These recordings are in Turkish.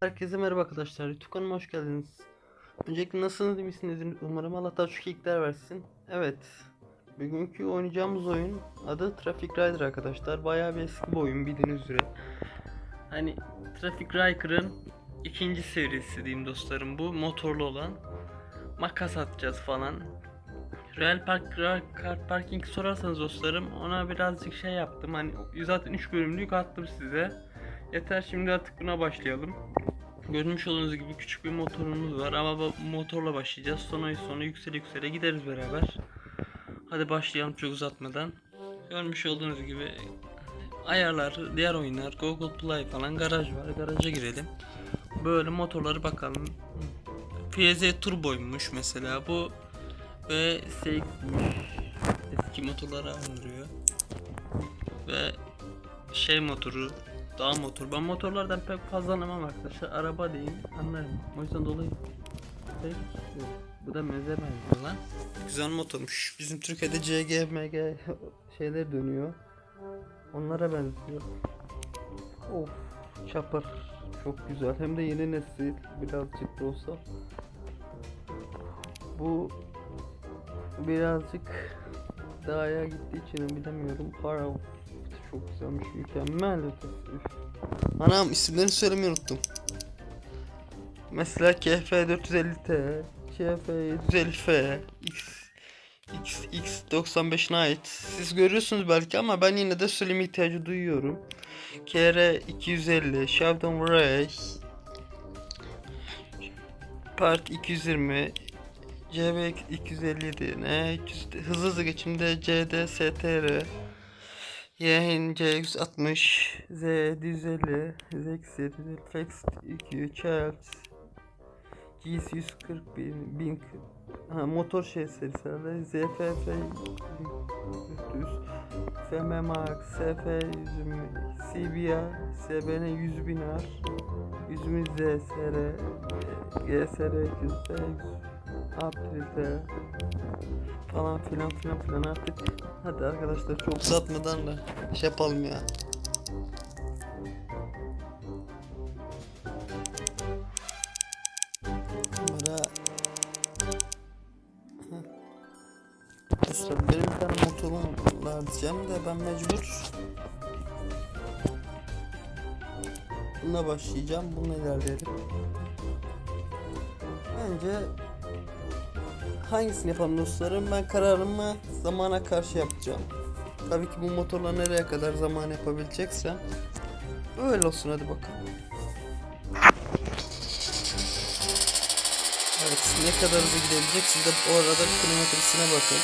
Herkese merhaba arkadaşlar. YouTube kanalıma hoş geldiniz. Öncelikle nasılsınız, iyi misiniz? Umarım Allah daha çok iyilikler versin. Evet. Bugünkü oynayacağımız oyun adı Traffic Rider arkadaşlar. Bayağı bir eski bir oyun bildiğiniz üzere. Hani Traffic Rider'ın ikinci serisi diyeyim dostlarım bu. Motorlu olan. Makas atacağız falan. Real Park Car Parking sorarsanız dostlarım ona birazcık şey yaptım. Hani zaten 3 bölümlük attım size. Yeter şimdi artık buna başlayalım. Görmüş olduğunuz gibi küçük bir motorumuz var ama motorla başlayacağız. Sonra sonra yüksele yüksele gideriz beraber. Hadi başlayalım çok uzatmadan. Görmüş olduğunuz gibi ayarlar, diğer oyunlar, Google Play falan garaj var. Garaja girelim. Böyle motorları bakalım. FZ Turbo'ymuş mesela bu ve SX'miş. Eski motorlara andırıyor. Ve şey motoru Dağ motor. Ben motorlardan pek fazla anlamam arkadaşlar. Araba değil anlarım. O yüzden dolayı yok. Bu da meze benziyor lan. Güzel motormuş. Bizim Türkiye'de CG, MG şeyler dönüyor. Onlara benziyor. Of çapır. Çok güzel. Hem de yeni nesil. Birazcık da olsa. Bu birazcık dağa gittiği için bilemiyorum. Para çok güzelmiş, mükemmel ötesi. Anam isimlerini söylemeyi unuttum. Mesela KF 450T, KF 750F, X, X, X95 Night. Siz görüyorsunuz belki ama ben yine de söyleme ihtiyacı duyuyorum. KR 250, Sheldon Ray, Part 220, CB 257, ne 200, hızlı hızlı geçimde CD STR, YNC 160, Z 150, ZX 750, Flex 2, Charles, GS 140 bin, bin ha, motor şey serisi ZFF 300, FM Max, SF 100, CBA, SBN 100 bin R, 100 bin ZSR, GSR 200, April'de falan filan filan filan artık hadi arkadaşlar çok uzatmadan da şey yapalım ya. Kamera. Arkadaşlar benim bir tane motorum var diyeceğim de ben mecbur Bununla başlayacağım. Bununla ilerleyelim. Bence hangisini yapalım dostlarım? Ben kararımı zamana karşı yapacağım. Tabii ki bu motorla nereye kadar zaman yapabileceksem öyle olsun hadi bakalım. Evet ne kadar hızlı gidebilecek siz de o arada kilometresine bakın.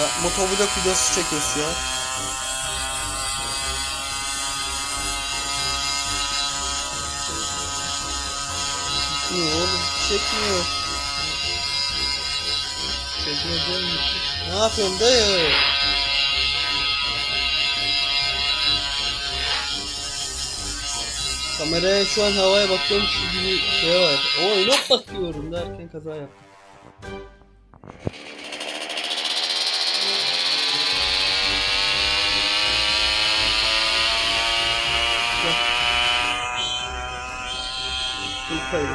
Ya, motovlog videosu çekiyoruz ya. Çekmiyor oğlum çekmiyor. Çekmeyeceğim. Ne yapıyorsun dayı? Kameraya şu an havaya bakıyorum şu gibi şey var. O not bakıyorum derken kaza yaptım. Dur kayıt.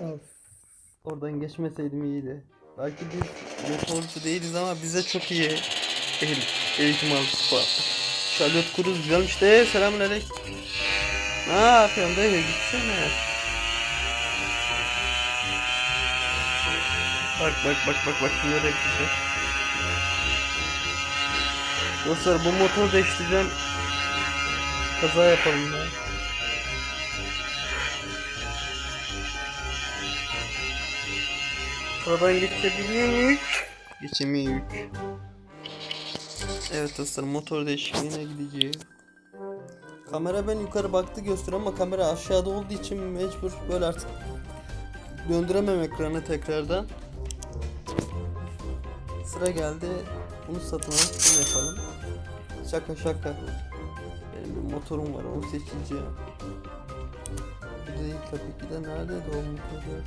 Of. Oradan geçmeseydim iyiydi. Belki biz motorcu değiliz ama bize çok iyi eğitim, eğitim aldık falan. Charlotte Cruz güzelmiş de selamun aleyküm. Ne yapıyorsun dayı gitsene. Bak bak bak bak bak nereye gidecek. Dostlar bu motoru değiştireceğim. Kaza yapalım ya. Buradan geçebiliyor Geçemiyor. Evet dostlar motor değişimine gideceğiz. Kamera ben yukarı baktı gösteriyor ama kamera aşağıda olduğu için mecbur böyle artık döndüremem ekranı tekrardan. Sıra geldi. Bunu satın alıp bunu yapalım. Şaka şaka. Benim bir motorum var onu seçeceğim. Bu değil tabii ki de neredeydi o motor?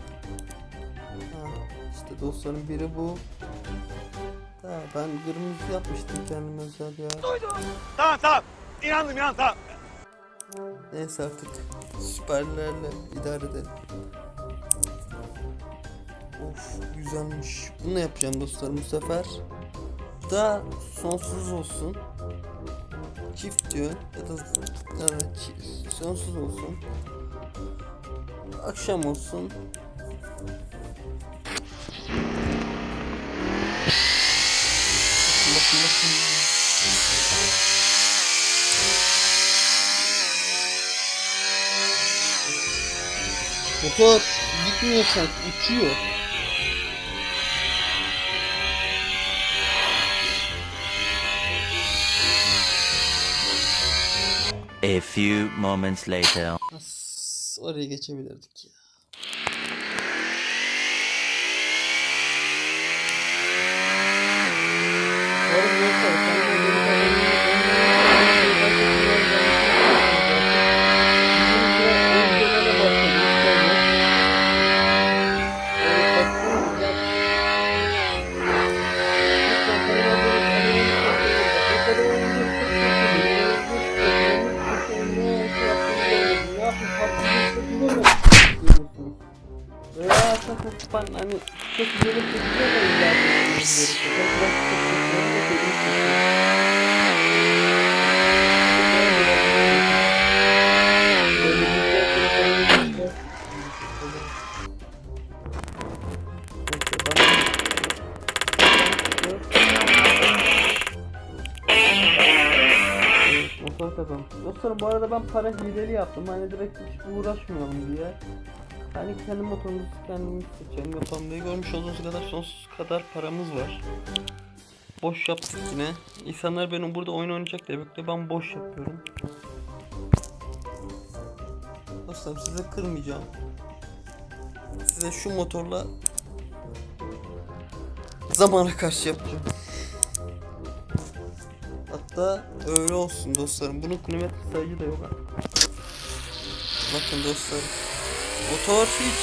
Ha, İşte dostlarım biri bu. Ha, ben kırmızı yapmıştım kendim özel ya. Tamam tamam. İnandım inandım tamam. Neyse artık süperlerle idare edelim. Of güzelmiş. Bunu yapacağım dostlarım bu sefer. Da sonsuz olsun. Çift diyor ya da evet, sonsuz olsun. Akşam olsun. Bakın bakın. Motor gitmiyor sanki uçuyor. A few moments later. As oraya geçebilirdik ya. Oğlum yok Dostlarım bu arada ben para hileli yaptım. Hani direkt hiç uğraşmayalım diye. Hani kendi motorumuzu kendimiz seçelim yapalım diye görmüş olduğunuz kadar sonsuz kadar paramız var. Boş yaptık yine. İnsanlar benim burada oyun oynayacak diye bekliyor. Ben boş yapıyorum. Dostlarım size kırmayacağım. Size şu motorla zamana karşı yapacağım. Hatta öyle olsun dostlarım. Bunun kilometre sayıcı da yok. Bakın dostlarım. Motor hiç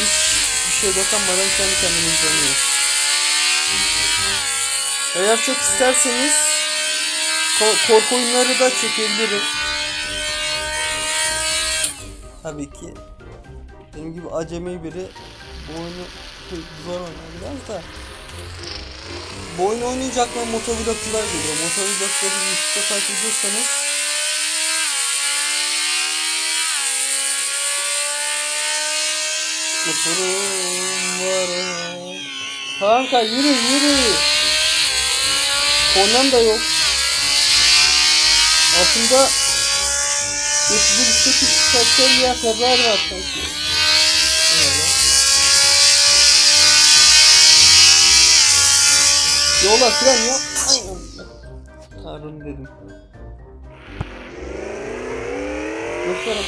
hiç bir şey dokunmadan kendi kendine hızlanıyor. Eğer çok isterseniz ko- korku oyunları da çekebilirim. Tabii ki benim gibi acemi biri bu oyunu zor oynar biraz da. Bu oyunu oynayınca aklıma motovlogcular geliyor. Motovlogcuları YouTube'da takip ediyorsanız Motorum var. Kanka yürü yürü. Kornam da yok. Altında 708 kaçer kadar var sanki. Öyle. Yola fren yok. Ay. Tanrım dedim. Dostlarım.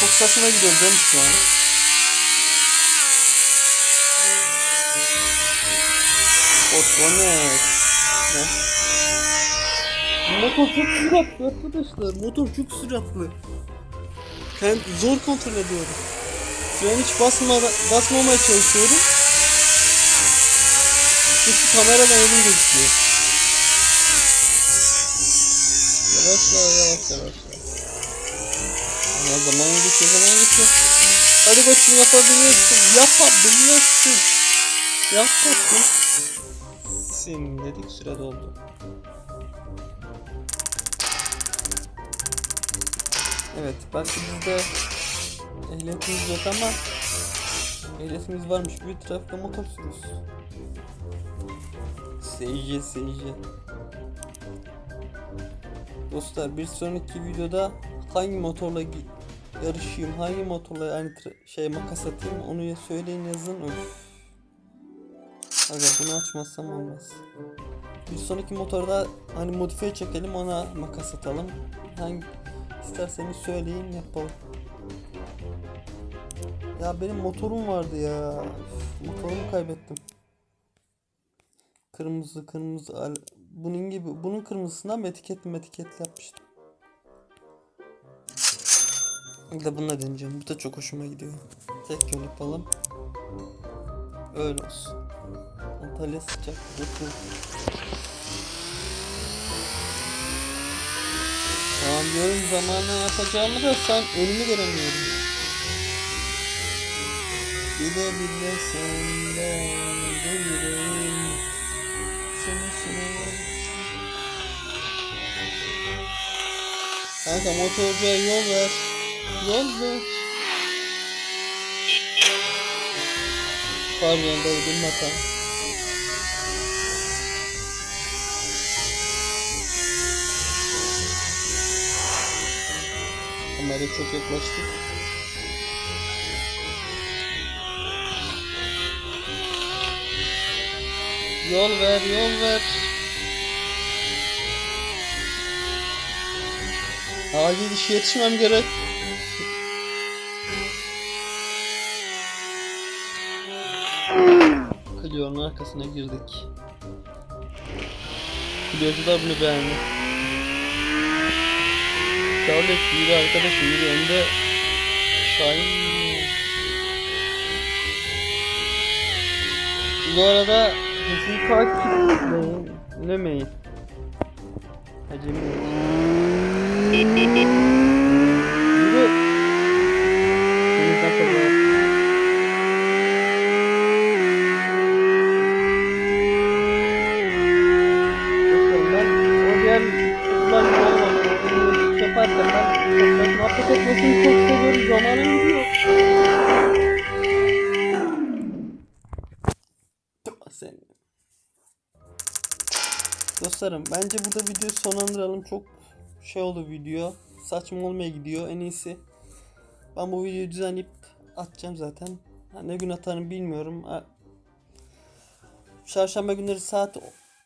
Çok saçma gidiyoruz değil mi şu an? Otlanet. Motor çok süratli arkadaşlar. Motor çok süratli. Ben zor kontrol ediyorum. Fren hiç basmada, basmamaya çalışıyorum. Çünkü kameradan elim gözüküyor. Yavaş yavaş yavaş yavaş. Ya zaman geçiyor zaman geçiyor. Hadi koçum yapabiliyorsun. Yapabiliyorsun. Yapabiliyorsun. Sim dedik süre doldu. Evet belki bizde ehliyetimiz yok ama ehliyetimiz varmış gibi trafikte motor sürüyoruz. Seyirci seyirci. Dostlar bir sonraki videoda hangi motorla yarışayım, hangi motorla yani şey makas atayım onu ya söyleyin yazın. Öf. Aga bunu açmazsam olmaz. Bir sonraki motorda hani modifiye çekelim ona makas atalım. Hangi isterseniz söyleyin yapalım. Ya benim motorum vardı ya. Motorumu kaybettim. Kırmızı kırmızı al- bunun gibi bunun kırmızısından mı etiketli etiketli yapmıştım. Bir de bununla deneyeceğim. Bu da çok hoşuma gidiyor. Tek yön yapalım. Öyle olsun. Antalya sıcak. Bakın. Tamam diyorum zamanla yapacağımı da sen önümü göremiyorum. Bile bile senden yüreğim Seni seni Kanka motorcuya yol ver. Yol ver. Pardon dayı benim hatam. Kameraya çok yaklaştık. Yol ver, yol ver. Acil işe yetişmem gerek. Clio'nun arkasına girdik. Clio'cular bunu beğendi. Charlotte yürü arkadaşım yürü önde Şahin Bu arada hızlı takip etmeyin. Acemi. Yürü. Dostlarım bence burada videoyu sonlandıralım. Çok şey oldu video. Saçma olmaya gidiyor. En iyisi. Ben bu videoyu düzenleyip atacağım zaten. Ha, ne gün atarım bilmiyorum. Ha, Çarşamba günleri saat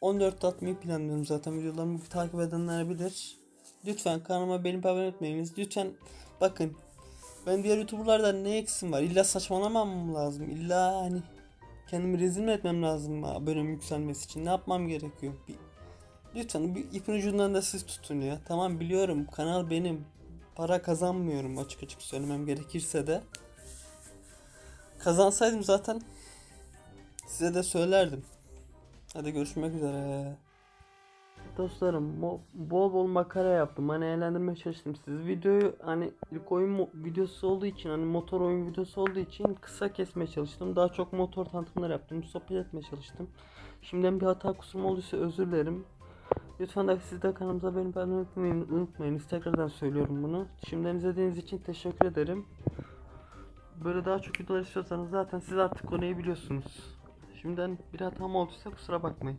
14'te atmayı planlıyorum zaten. Videolarımı takip edenler bilir. Lütfen kanalıma beğenip abone etmeyiniz. Lütfen bakın. Ben diğer youtuberlardan ne eksim var? İlla saçmalamam mı lazım? İlla hani kendimi rezil mi etmem lazım abonem yükselmesi için? Ne yapmam gerekiyor? Bir, lütfen bir ipin ucundan da siz tutun ya. Tamam biliyorum kanal benim. Para kazanmıyorum açık açık söylemem gerekirse de. Kazansaydım zaten size de söylerdim. Hadi görüşmek üzere. Dostlarım bol bol makara yaptım. Hani eğlendirmeye çalıştım sizi. Videoyu hani ilk oyun videosu olduğu için hani motor oyun videosu olduğu için kısa kesmeye çalıştım. Daha çok motor tanıtımları yaptım. Sohbet etmeye çalıştım. Şimdiden bir hata kusurum olduysa özür dilerim. Lütfen de siz de kanalımıza beni beğenmeyi unutmayın, unutmayınız. Tekrardan söylüyorum bunu. Şimdiden izlediğiniz için teşekkür ederim. Böyle daha çok videolar istiyorsanız zaten siz artık konuyu biliyorsunuz. Şimdiden bir hatam olduysa kusura bakmayın.